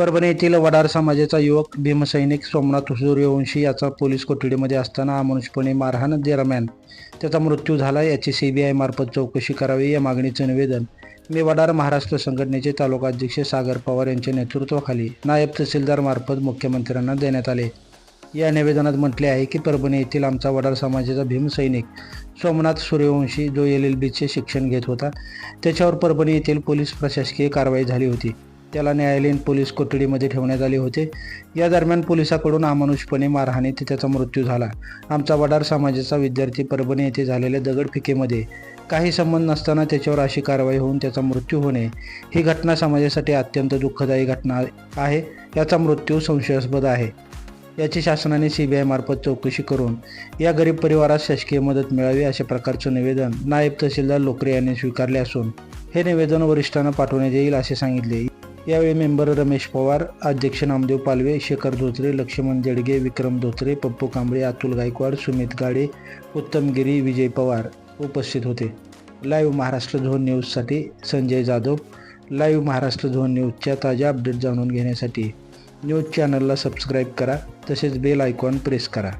परभणी येथील वडार समाजाचा युवक भीमसैनिक सोमनाथ सूर्यवंशी याचा पोलीस कोठडीमध्ये असताना अमानुषपणे मारहाण दरम्यान त्याचा मृत्यू झाला. याची सीबीआय मार्फत चौकशी करावी या मागणीचं निवेदन मी वडार महाराष्ट्र संघटनेचे तालुका अध्यक्ष सागर पवार यांच्या नेतृत्वाखाली नायब तहसीलदार मार्फत मुख्यमंत्र्यांना देण्यात आले. या निवेदनात म्हटले आहे की परभणी येथील आमचा वडार समाजाचा भीमसैनिक सोमनाथ सूर्यवंशी जो एल एल बीचे शिक्षण घेत होता त्याच्यावर परभणी येथील पोलीस प्रशासकीय कारवाई झाली होती. त्याला न्यायालयीन पोलीस कोठडीमध्ये ठेवण्यात आले होते. या दरम्यान पोलिसाकडून अमानुषपणे मारहाणीत त्याचा मृत्यू झाला. आमचा वडार समाजाचा विद्यार्थी परभणी येथे झालेल्या दगडफेकीमध्ये. काही संबंध नसताना त्याच्यावर अशी कारवाई होऊन त्याचा मृत्यू होणे ही घटना समाजासाठी अत्यंत दुःखदायी घटना आहे. याचा मृत्यू संशयास्पद आहे. याची शासनाने सी बी आयमार्फत चौकशी करून या गरीब परिवारास शासकीय मदत मिळावी अशा प्रकारचं निवेदन नायब तहसीलदार लोकरे यांनी स्वीकारले असून हे निवेदन वरिष्ठांना पाठवण्यात येईल असे सांगितले. यावेळी मेंबर रमेश पवार अध्यक्ष नामदेव पालवे शेखर धोत्रे लक्ष्मण जडगे विक्रम धोत्रे पप्पू कांबळे अतुल गायकवाड सुमित गाडे उत्तम गिरी विजय पवार उपस्थित होते. लाईव्ह महाराष्ट्र झोन न्यूजसाठी संजय जाधव. लाईव्ह महाराष्ट्र झोन न्यूजच्या ताज्या अपडेट जाणून घेण्यासाठी न्यूज चॅनलला सबस्क्राईब करा तसेच बेल आयकॉन प्रेस करा.